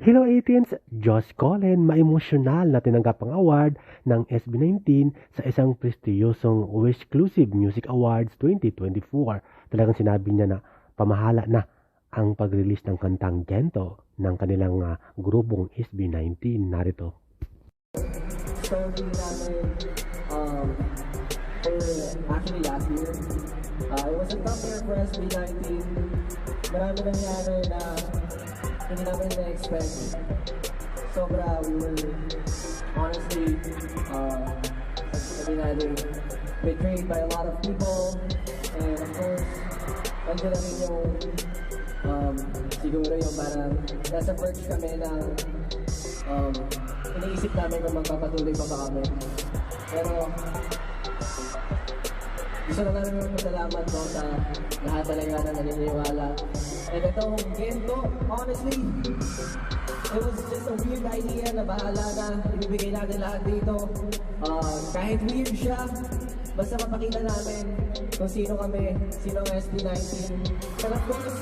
Hello 18s! Josh Cullen, maemosyonal na tinanggap ang award ng SB19 sa isang prestiyosong Exclusive Music Awards 2024. Talagang sinabi niya na pamahala na ang pag-release ng kantang Gento ng kanilang ah, grupong SB19. Narito. namin um, actually last year. Uh, it was a tough year for SB19. Marami nangyari na hindi namin na-expect. Sobra, we were honestly, uh, sabi natin, betrayed by a lot of people. And of course, nandiyan na rin yung um, siguro yung parang nasa verge kami na um, iniisip namin kung magpapatuloy pa ba kami. Pero gusto na namin magpasalamat po sa lahat talaga na naniniwala. And itong Gento, honestly, it was just a weird idea na bahala na ibibigay natin lahat dito. Uh, kahit weird siya, basta mapakita namin kung sino kami, sino ang SB19. And of course,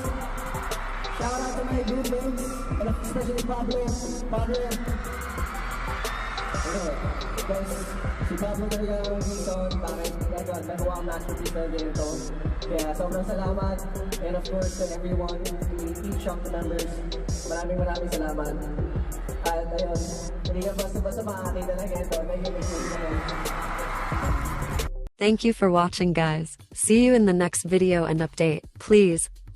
shout out to my good mates, and especially Pablo. Pablo, ano, sobrang salamat. And of course, to everyone, each of the members, maraming maraming salamat. At ayun, hindi ka basta-basta. Thank you for watching guys. See you in the next video and update. Please,